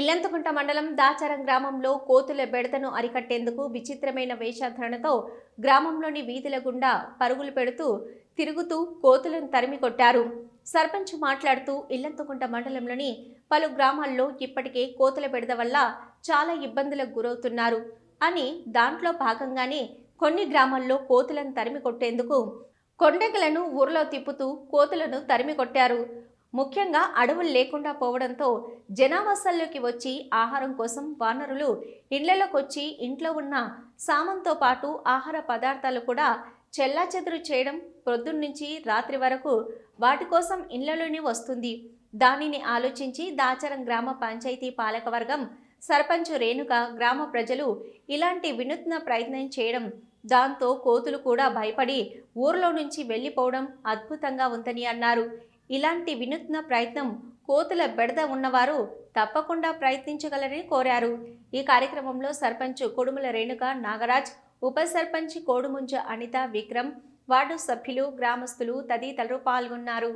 ఇల్లంతకుంట మండలం దాచారం గ్రామంలో కోతుల బెడతను అరికట్టేందుకు విచిత్రమైన వేషధారణతో గ్రామంలోని వీధుల గుండా పరుగులు పెడుతూ తిరుగుతూ కోతులను తరిమి కొట్టారు. సర్పంచ్ మాట్లాడుతూ ఇల్లంతకుంట మండలంలోని పలు గ్రామాల్లో ఇప్పటికే కోతుల బెడద వల్ల చాలా ఇబ్బందులకు గురవుతున్నారు. అని దాంట్లో భాగంగానే కొన్ని గ్రామాల్లో కోతులను తరిమి కొట్టేందుకు కొండగలను ఊర్లో తిప్పుతూ కోతులను తరిమి కొట్టారు. ముఖ్యంగా అడవులు లేకుండా పోవడంతో జనావాసాల్లోకి వచ్చి ఆహారం కోసం వానరులు ఇళ్ళలోకొచ్చి ఇంట్లో ఉన్న సామంతో పాటు ఆహార పదార్థాలు కూడా చెల్లాచెదురు చేయడం పొద్దున్నుంచి రాత్రి వరకు వాటి కోసం ఇళ్ళలోనే వస్తుంది. దానిని ఆలోచించి దాచరం గ్రామ పంచాయతీ పాలకవర్గం సర్పంచ్ రేణుక గ్రామ ప్రజలు ఇలాంటి వినూత్న ప్రయత్నం చేయడం దాంతో కోతులు కూడా భయపడి ఊర్లో నుంచి వెళ్ళిపోవడం అద్భుతంగా ఉందని అన్నారు. ఇలాంటి వినూత్న ప్రయత్నం కోతుల బెడద ఉన్నవారు తప్పకుండా ప్రయత్నించగలరని కోరారు. ఈ కార్యక్రమంలో సర్పంచ్ కొడుముల రేణుక నాగరాజ్ ఉప సర్పంచ్ కోడుముంజ అనిత విక్రమ్ వార్డు సభ్యులు గ్రామస్తులు తదితరులు పాల్గొన్నారు.